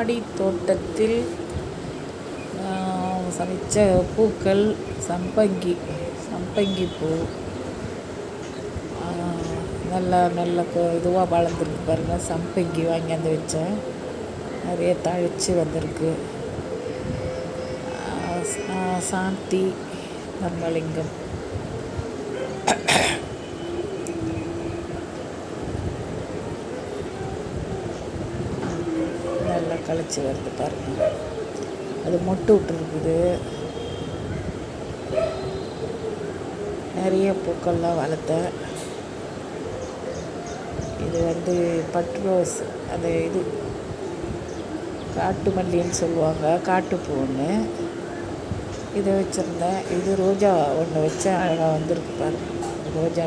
மாடி தோட்டத்தில் சமைச்ச பூக்கள் சம்பங்கி சம்பங்கி பூ நல்லா நல்ல இதுவாக வளர்ந்துருக்கு பாருங்கள் சம்பங்கி வாங்கியாந்து வச்சேன். நிறைய தழைச்சி வந்திருக்கு. சாந்தி தர்மலிங்கம். களைச்சி வருது பாருங்கள் அது மொட்டு விட்டுருக்குது. நிறைய பூக்கள்லாம் வளர்த்தேன் இது வந்து பட் ரோஸ். அந்த இது காட்டு மல்லின்னு சொல்லுவாங்க. காட்டுப்பூ ஒன்று இதை வச்சுருந்தேன். இது ரோஜா ஒன்று வச்சேன். அழகாக வந்திருக்கு பாருங்க. ரோஜா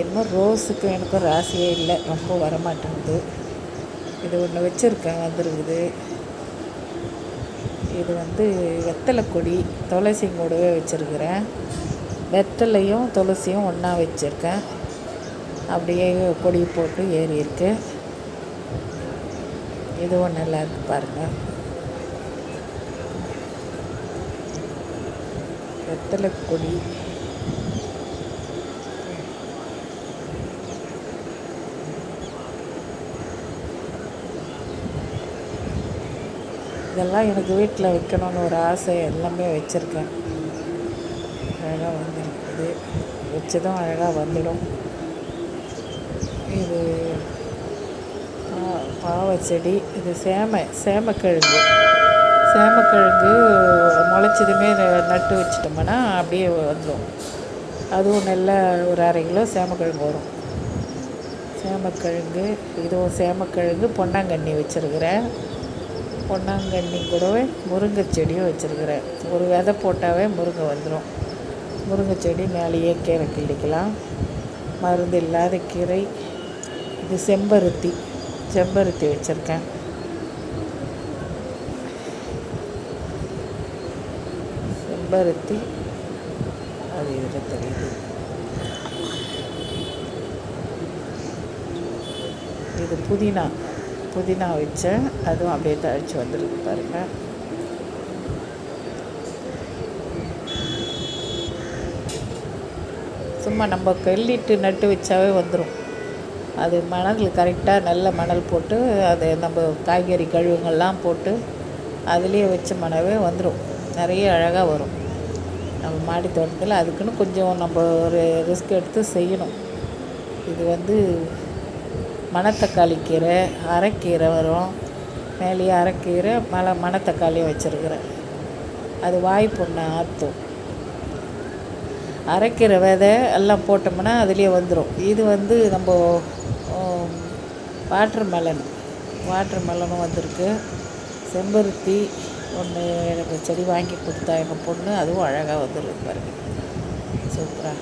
என்னமோ ரோஸுக்கு எனக்கும் ராசியே இல்லை. ரொம்ப வரமாட்டேங்குது. இது ஒன்று வச்சுருக்கேன் வந்துருக்குது. இது வந்து வெத்தலை கொடி துளசி கூடவே வச்சுருக்கிறேன். வெத்தலையும் துளசியும் ஒன்றா வச்சுருக்கேன். அப்படியே கொடி போட்டு ஏறி இருக்கு. இதுவும் நல்லா இருக்கு பாருங்கள் வெத்தலை கொடி. இதெல்லாம் எனக்கு வீட்டில் வைக்கணும்னு ஒரு ஆசை எல்லாமே வச்சுருக்கேன். அழகாக வந்துருக்குது. வச்சதும் அழகாக வந்துடும். இது பாவை செடி. இது சேமை சேமக்கிழங்கு. சேமக்கிழங்கு முளைச்சதுமே நட்டு வச்சிட்டோம்னா அப்படியே வந்துடும். அதுவும் நல்ல ஒரு அரை கிலோ சேமக்கிழங்கு வரும். சேமக்கிழங்கு இதுவும் சேமக்கிழங்கு பொன்னாங்கண்ணி வச்சுருக்கிறேன். பொன்னாங்கண்ணி கூடவே முருங்கை செடியும் வச்சுருக்கிறேன். ஒரு விதை போட்டாவே முருங்கை வந்துடும் முருங்கை செடி மேலேயே கீரை கிள்ளிக்கலாம் மருந்து இல்லாத கீரை. இது செம்பருத்தி. செம்பருத்தி வச்சுருக்கேன். செம்பருத்தி. அது இதில் தெரியுது? இது புதினா. புதினா வச்சேன். அதுவும் அப்படியே தழைச்சி வந்துருக்கு பாருங்கள் சும்மா நம்ம கல்லிட்டு நட்டு வச்சாவே வந்துடும் அது மணல் கரெக்டாக நல்ல மணல் போட்டு அதை நம்ம காய்கறி கழிவுங்கள்லாம் போட்டு அதுலேயே வச்ச மணவே வந்துடும் நிறைய அழகாக வரும். நம்ம மாடி தோட்டத்தில் அதுக்குன்னு கொஞ்சம் நம்ம ஒரு ரிஸ்க் எடுத்து செய்யணும். இது வந்து மணத்தக்காளி கீரை அரைக்கீரை வரும். மேலேயே அரைக்கீரை மலை மணத்தக்காளியும் வச்சுருக்குறேன். அது வாய் புண்ணை ஆற்றும் அரைக்கிற விதை எல்லாம் போட்டோம்னா அதுலேயே வந்துடும் இது வந்து நம்ம வாட்ரு மெலன் வாட்ரு மெலனும் வந்திருக்கு. செம்பருத்தி ஒன்று எனக்கு செடி வாங்கி கொடுத்தா எங்கள் பொண்ணு அதுவும் அழகாக வந்துருக்கு பாருங்கள் சூப்பராக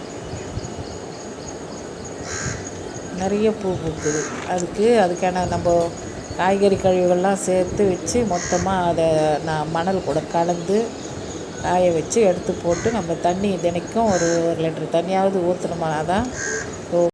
நிறைய பூ பூக்குது. அதுக்கு அதுக்கான நம்ம காய்கறி கழிவுகள்லாம் சேர்த்து வச்சு மொத்தமாக அதை நான் மணல் கூட கலந்து காய வச்சு எடுத்து போட்டு நம்ம தண்ணி தினைக்கும் ஒரு ஒரு லிட்டர் தண்ணியாவது ஊற்றுனோம்னா தான்